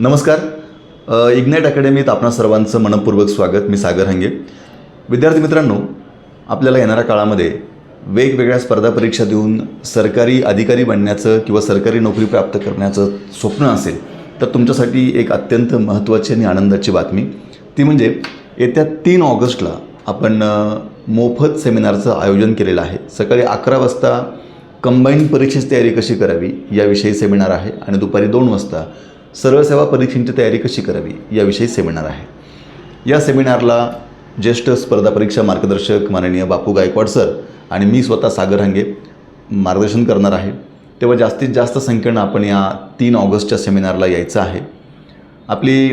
नमस्कार. इग्नाईट अकॅडमीत आपणा सर्वांचं मनपूर्वक स्वागत. मी सागर हंगे. विद्यार्थी मित्रांनो आपल्याला येणाऱ्या काळामध्ये वेगवेगळ्या स्पर्धा परीक्षा देऊन सरकारी अधिकारी बनण्याचं किंवा सरकारी नोकरी प्राप्त करण्याचं स्वप्न असेल तर तुमच्यासाठी एक अत्यंत महत्त्वाची आणि आनंदाची बातमी. ती म्हणजे येत्या तीन ऑगस्टला आपण मोफत सेमिनारचं आयोजन केलेलं आहे. सकाळी अकरा वाजता कंबाईंड परीक्षेची तयारी कशी करावी याविषयी सेमिनार आहे आणि दुपारी दोन वाजता सरळ सेवा परीक्षेची तयारी कशी करावी याविषयी सेमिनार आहे. या सेमिनारला ज्येष्ठ स्पर्धा परीक्षा मार्गदर्शक माननीय बापू गायकवाड सर आणि मी स्वतः सागर हंगे मार्गदर्शन करणार आहे. तेव्हा जास्तीत जास्त संख्येनं आपण या तीन ऑगस्टच्या सेमिनारला यायचं आहे. आपली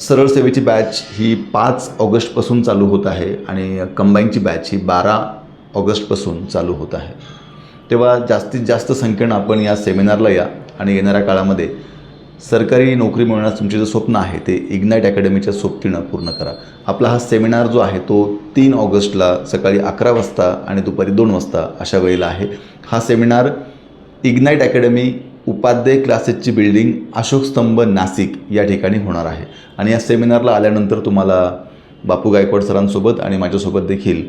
सरळ सेवेची बॅच ही पाच ऑगस्टपासून चालू होत आहे आणि कंबाईनची बॅच ही बारा ऑगस्टपासून चालू होत आहे. तेव्हा जास्तीत जास्त संख्येनं आपण या सेमिनारला या आणि येणाऱ्या काळामध्ये सरकारी नोकरी मिळवण्याचं तुमचे जे स्वप्न आहे ते इग्नाईट अकॅडमीच्या सोबतीनं पूर्ण करा. आपला हा सेमिनार जो आहे तो तीन ऑगस्टला सकाळी अकरा वाजता आणि दुपारी दोन वाजता अशा वेळेला आहे. हा सेमिनार इग्नाईट अकॅडमी उपाध्याय क्लासेसची बिल्डिंग अशोक स्तंभ नाशिक या ठिकाणी होणार आहे. आणि या सेमिनारला आल्यानंतर तुम्हाला बापू गायकवाड सरांसोबत आणि माझ्यासोबत देखील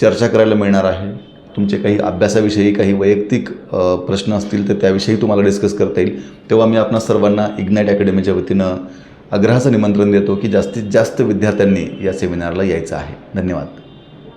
चर्चा करायला मिळणार आहे. तुमचे काही अभ्यासाविषयी काही वैयक्तिक प्रश्न असतील तर त्याविषयी तुम्हाला डिस्कस करता येईल. तेव्हा मी आपणा सर्वांना इग्नाईट अकॅडमीच्या वतीनं आग्रहाचं निमंत्रण देतो की जास्तीत जास्त विद्यार्थ्यांनी या सेमिनारला यायचं आहे. धन्यवाद.